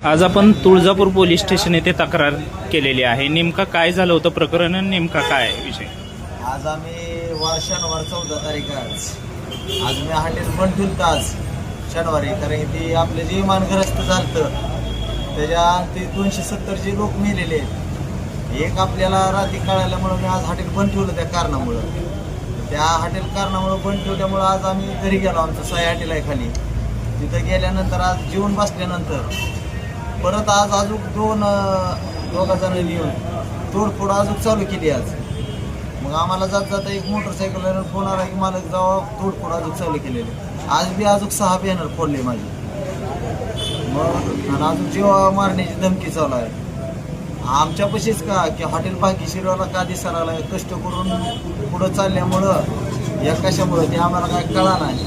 आज आपण Tuljapur police station येथे तक्रार केलेली आहे. नेमका काय झालं होतं प्रकरण आणि नेमका काय विषय? आज आम्ही वार शनिवार चौदा तारीख आहे आज. आज मी हॉटेल बंद ठेवलं आज शनिवारी. कारण ते आपलं जे विमानग्रस्त झालं त्याच्या ते दोनशे सत्तरचे लोक मेलेले आहेत एक आपल्याला रात्री कळायला मी आज हॉटेल बंद ठेवलं त्या कारणामुळं. त्या हॉटेल कारणामुळं बंद ठेवल्यामुळं आज आम्ही घरी गेलो आमचं साई हॉटेल आहे खाली. तिथं गेल्यानंतर आज जेवण बसल्यानंतर परत आज अजून दोन अं, दोघा जणांनी येऊन तोडफोड अजून चालू केली आज. मग आम्हाला जात जाता एक मोटरसायकल फोनार आहे की मालक जावा तोडफोड अजून चालू केलेले. आज बी अजून सहा बॅनर फोडले माझे. मग आणि अजून जीवा मारण्याची धमकी चालू आहे. आमच्यापाशीच का की हॉटेल भाग्यशिरवाला का दिसायला कष्ट करून पुढं चालल्यामुळं या कशामुळं ते आम्हाला काय कळा नाही.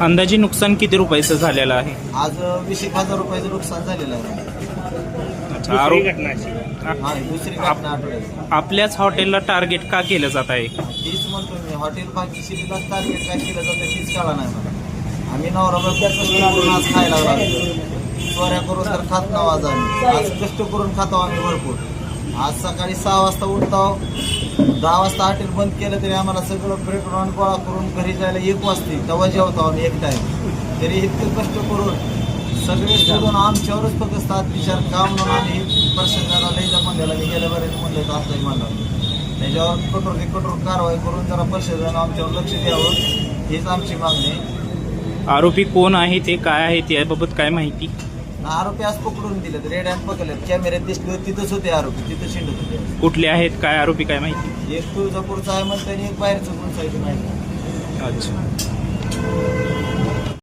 अंदाजे नुकसान किती रुपयाचं झालेलं आहे? आज वीस एक हजार रुपयाचं नुकसान झालेलं आहे. अच्छा, आरोप हा ही दुसरी घटना आठवड्याची. आपल्याच हॉटेलला टार्गेट का केलं जात आहे? तीच म्हणतो मी हॉटेल भाग्यश्रीला टार्गेट काय केलं जातं तीच कळा नाही मला. आम्ही नवरा बायको आज खायला लागलो. चोऱ्या करून तर खात नाव आज आम्ही. आज कष्ट करून खातो आम्ही भरपूर. आज सकाळी सहा वाजता उठतो. दहा वाजता हॉटेल बंद केलं तरी आम्हाला सगळं ब्रेक राऊंड गोळा करून घरी जायला एक वाजते. तेव्हा जेवतो आम्ही एक टाईम तरी इतकं कष्ट करून सगळे सोडून आमच्यावरच फक्त सात विचार का म्हणून आम्ही प्रशासनाला लईच्या म्हणलेला मी गेल्या बरेच म्हणलं तर आताही म्हणलं त्याच्यावर कठोर ते कठोर कारवाई करून जरा प्रशासनानं आमच्यावर लक्ष द्यावं. हीच आमची मागणी आरोपी कोण आहे ते काय आहे याबाबत काय माहिती? आरोपी आज पकडून दिलेत. रेड हँड पकडलेत. कॅमेऱ्यात दिसले तिथंच होते आरोपी. तिथं शिंडत होते. कुठले आहेत? काय आरोपी? काय माहिती? एक तुळजापूरचा आहे म्हणते आणि एक बाहेरचं कोणचं आहे ते माहिती. अच्छा.